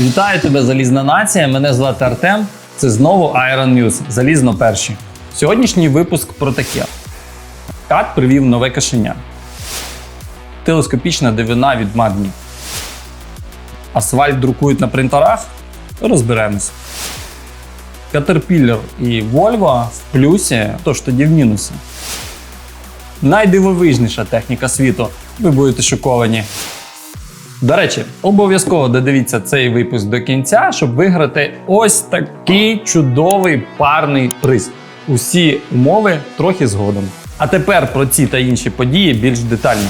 Вітаю тебе, залізна нація. Мене звати Артем. Це знову Iron News. Залізно перші. Сьогоднішній випуск про таке. Кат привів нове кашеня. Телескопічна дивина від Магні. Асфальт друкують на принтерах. Розберемось. Caterpillar і Volvo в плюсі, тож тоді в мінусі. Найдивовижніша техніка світу. Ви будете шоковані. До речі, обов'язково додивіться цей випуск до кінця, щоб виграти ось такий чудовий парний приз. Усі умови трохи згодом. А тепер про ці та інші події більш детально.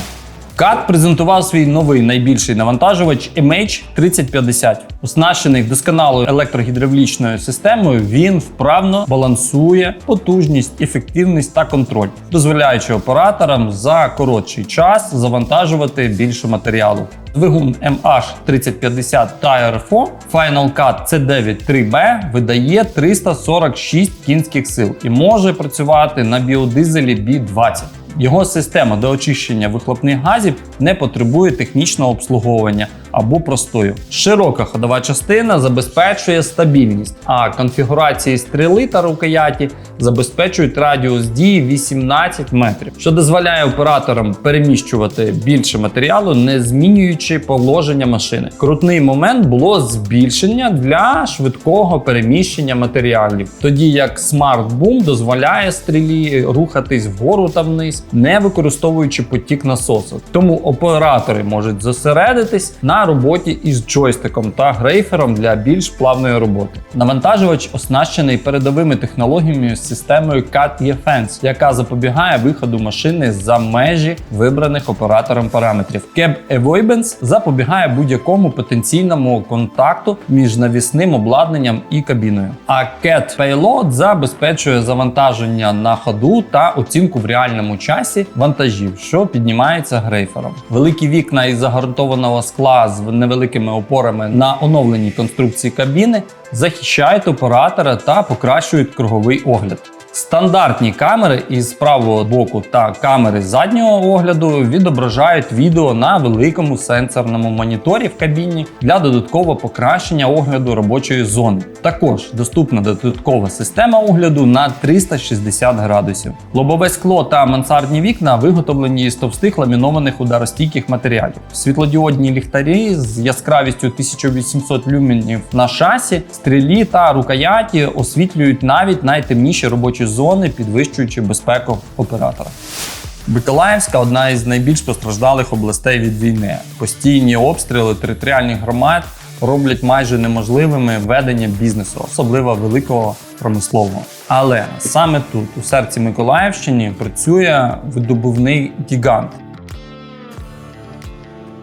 КАТ презентував свій новий найбільший навантажувач MH3050. Оснащений досконалою електрогідравлічною системою, він вправно балансує потужність, ефективність та контроль, дозволяючи операторам за коротший час завантажувати більше матеріалу. Двигун MH3050 Tire 4 Final Cut C9 3B видає 346 кінських сил і може працювати на біодизелі B20. Його система до очищення вихлопних газів не потребує технічного обслуговування або простою. Широка ходова частина забезпечує стабільність, а конфігурації стріли та рукояті забезпечують радіус дії 18 метрів, що дозволяє операторам переміщувати більше матеріалу, не змінюючи положення машини. Крутний момент було збільшення для швидкого переміщення матеріалів, тоді як Smart Boom дозволяє стрілі рухатись вгору та вниз, не використовуючи потік насосу. Тому оператори можуть зосередитись на роботі із джойстиком та грейфером для більш плавної роботи. Навантажувач оснащений передовими технологіями з системою CAT E-Fence, яка запобігає виходу машини за межі вибраних оператором параметрів. Cab Avoidance запобігає будь-якому потенційному контакту між навісним обладнанням і кабіною. А CAT Payload забезпечує завантаження на ходу та оцінку в реальному часі вантажів, що піднімається грейфером. Великі вікна із загартованого скла з невеликими опорами на оновленій конструкції кабіни захищають оператора та покращують круговий огляд. Стандартні камери із правого боку та камери заднього огляду відображають відео на великому сенсорному моніторі в кабіні для додаткового покращення огляду робочої зони. Також доступна додаткова система огляду на 360 градусів. Лобове скло та мансардні вікна виготовлені із товстих ламінованих ударостійких матеріалів. Світлодіодні ліхтарі з яскравістю 1800 люменів на шасі, стрілі та рукояті освітлюють навіть найтемніші робочі зони, підвищуючи безпеку оператора. Миколаївська одна із найбільш постраждалих областей від війни. Постійні обстріли територіальних громад роблять майже неможливими ведення бізнесу, особливо великого промислового. Але саме тут, у серці Миколаївщини, працює видобувний гігант.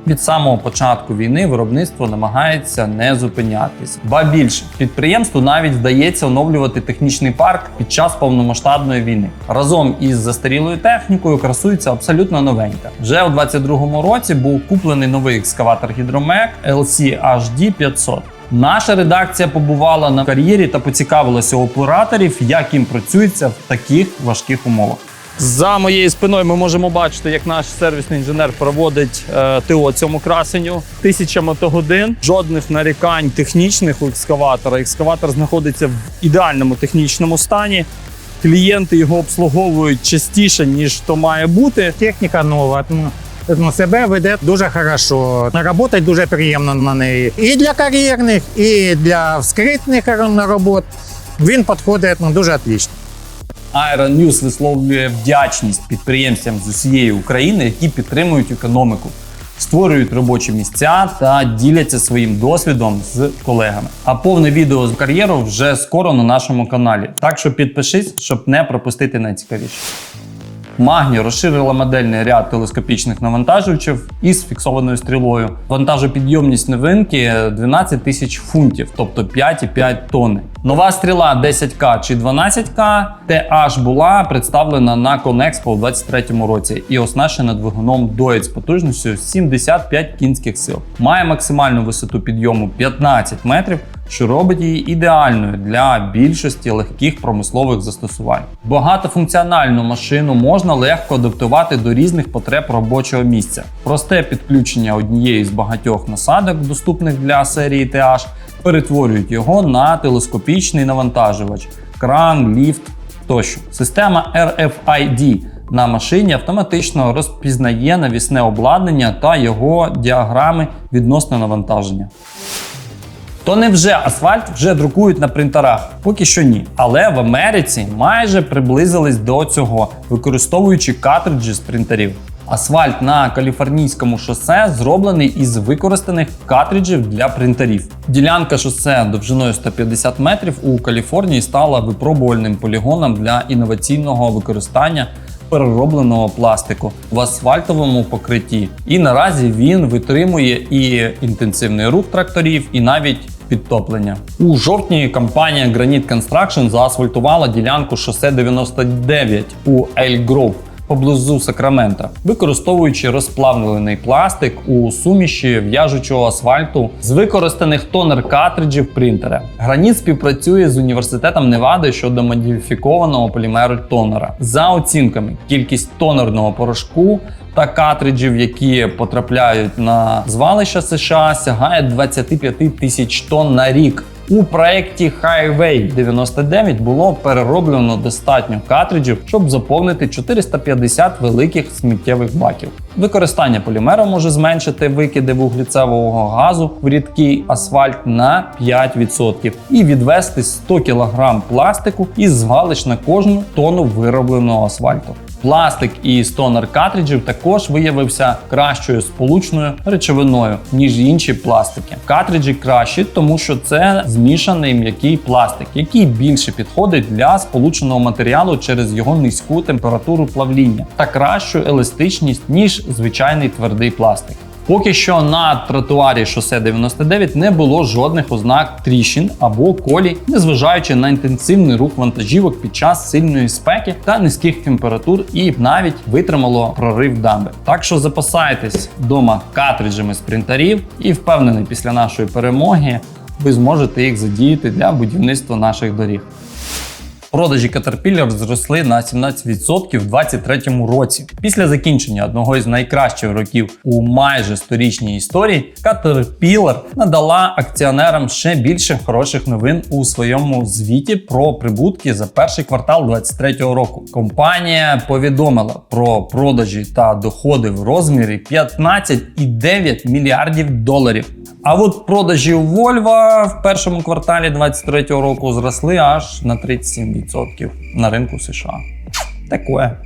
Від самого початку війни виробництво намагається не зупинятись. Ба більше підприємству навіть вдається оновлювати технічний парк під час повномасштабної війни. Разом із застарілою технікою красується абсолютно новенька. Вже у 22-му році був куплений новий екскаватор Hydromec LC HD 500. Наша редакція побувала на кар'єрі та поцікавилася у операторів, як їм працюється в таких важких умовах. За моєю спиною ми можемо бачити, як наш сервісний інженер проводить е, ТО цьому красенню. Тисяча мотогодин, жодних нарікань технічних у екскаватора. Екскаватор знаходиться в ідеальному технічному стані. Клієнти його обслуговують частіше, ніж то має бути. Техніка нова. ну, себе веде дуже хорошо. Работать дуже приємно на неї. І для кар'єрних, і для скритних робот. Він підходить ну, дуже отлично. Iron News висловлює вдячність підприємцям з усієї України, які підтримують економіку, створюють робочі місця та діляться своїм досвідом з колегами. А повне відео з кар'єру вже скоро на нашому каналі. Так що підпишись, щоб не пропустити найцікавіше. Магні розширила модельний ряд телескопічних навантажувачів із фіксованою стрілою. Вантажопідйомність новинки 12 тисяч фунтів, тобто 5,5 тонни. Нова стріла 10К чи 12К TH була представлена на Conexpo у 2023 році і оснащена двигуном Deutz з потужністю 75 кінських сил. Має максимальну висоту підйому 15 метрів що робить її ідеальною для більшості легких промислових застосувань. Багатофункціональну машину можна легко адаптувати до різних потреб робочого місця. Просте підключення однієї з багатьох насадок, доступних для серії TH, перетворюють його на телескопічний навантажувач, кран, ліфт тощо. Система RFID на машині автоматично розпізнає навісне обладнання та його діаграми відносно навантаження. То невже асфальт вже друкують на принтерах? Поки що ні. Але в Америці майже приблизились до цього, використовуючи картриджі з принтерів. Асфальт на каліфорнійському шосе зроблений із використаних картриджів для принтерів. Ділянка шосе довжиною 150 метрів у Каліфорнії стала випробувальним полігоном для інноваційного використання переробленого пластику в асфальтовому покритті. І наразі він витримує і інтенсивний рух тракторів, і навіть підтоплення. У жовтні компанія Granite Construction заасфальтувала ділянку шосе 99 у Ель Гров поблизу Сакрамента, використовуючи розплавлений пластик у суміші в'яжучого асфальту з використаних тонер картриджів принтера. Граніт співпрацює з університетом Невади щодо модифікованого полімеру тонера. За оцінками, кількість тонерного порошку та картриджів, які потрапляють на звалища США, сягає 25 тисяч тонн на рік. У проєкті Highway 99 було перероблено достатньо картриджів, щоб заповнити 450 великих сміттєвих баків. Використання полімеру може зменшити викиди вуглецевого газу в рідкий асфальт на 5% і відвести 100 кг пластику із звалищ на кожну тонну виробленого асфальту. Пластик із тонер картриджів також виявився кращою сполучною речовиною, ніж інші пластики. Картриджі кращі, тому що це змішаний м'який пластик, який більше підходить для сполученого матеріалу через його низьку температуру плавління та кращу еластичність, ніж звичайний твердий пластик. Поки що на тротуарі шосе 99 не було жодних ознак тріщин або колій, незважаючи на інтенсивний рух вантажівок під час сильної спеки та низьких температур, і навіть витримало прорив дамби. Так що запасайтесь вдома картриджами з і впевнений, після нашої перемоги ви зможете їх задіяти для будівництва наших доріг. Продажі Caterpillar зросли на 17% у 2023 році. Після закінчення одного із найкращих років у майже сторічній історії, Caterpillar надала акціонерам ще більше хороших новин у своєму звіті про прибутки за перший квартал 2023 року. Компанія повідомила про продажі та доходи в розмірі 15,9 мільярдів доларів. А от продажі Volvo в першому кварталі 2023 року зросли аж на 37% на ринку США. Таке.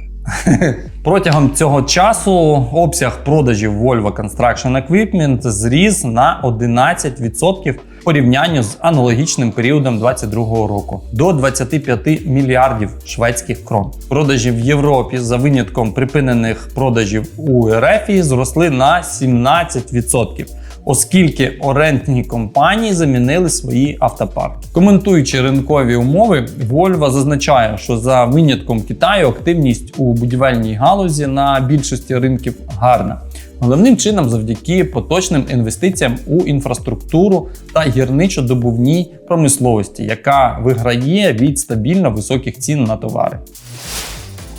Протягом цього часу обсяг продажів Volvo Construction Equipment зріс на 11% в порівнянні з аналогічним періодом 2022 року до 25 мільярдів шведських крон. Продажі в Європі за винятком припинених продажів у РФ зросли на 17% оскільки орендні компанії замінили свої автопарки. Коментуючи ринкові умови, Volvo зазначає, що за винятком Китаю активність у будівельній галузі на більшості ринків гарна. Головним чином завдяки поточним інвестиціям у інфраструктуру та гірничо-добувній промисловості, яка виграє від стабільно високих цін на товари.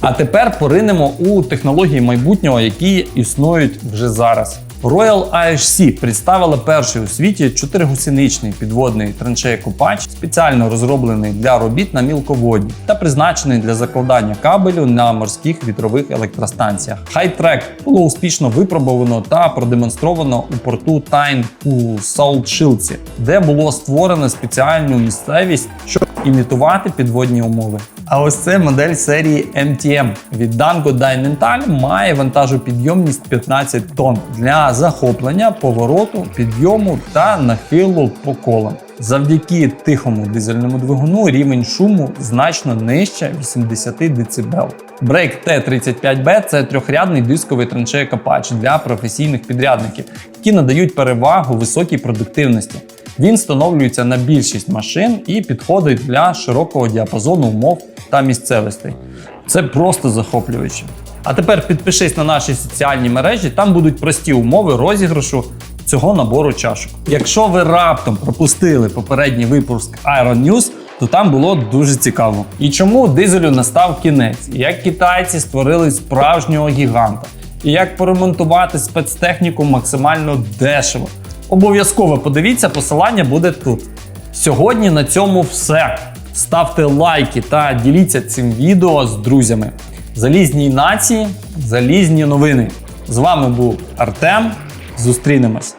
А тепер поринемо у технології майбутнього, які існують вже зараз. Royal IHC представила перший у світі чотиригусіничний підводний траншеєкопач, спеціально розроблений для робіт на мілководні та призначений для закладання кабелю на морських вітрових електростанціях. Хайтрек було успішно випробовано та продемонстровано у порту Тайн у Саултшилці, де було створено спеціальну місцевість, щоб імітувати підводні умови. А ось це модель серії MTM від Dango Dymental має вантажопідйомність 15 тонн для захоплення, повороту, підйому та нахилу по колам. Завдяки тихому дизельному двигуну рівень шуму значно нижче 80 дБ. Break T35B це трьохрядний дисковий траншеєкопач для професійних підрядників, які надають перевагу високій продуктивності. Він встановлюється на більшість машин і підходить для широкого діапазону умов та місцевостей. Це просто захоплююче. А тепер підпишись на наші соціальні мережі, там будуть прості умови розіграшу цього набору чашок. Якщо ви раптом пропустили попередній випуск Iron News, то там було дуже цікаво. І чому дизелю настав кінець, як китайці створили справжнього гіганта, і як поремонтувати спецтехніку максимально дешево. Обов'язково подивіться, посилання буде тут. Сьогодні на цьому все. Ставте лайки та діліться цим відео з друзями. Залізній нації, залізні новини. З вами був Артем. Зустрінемось.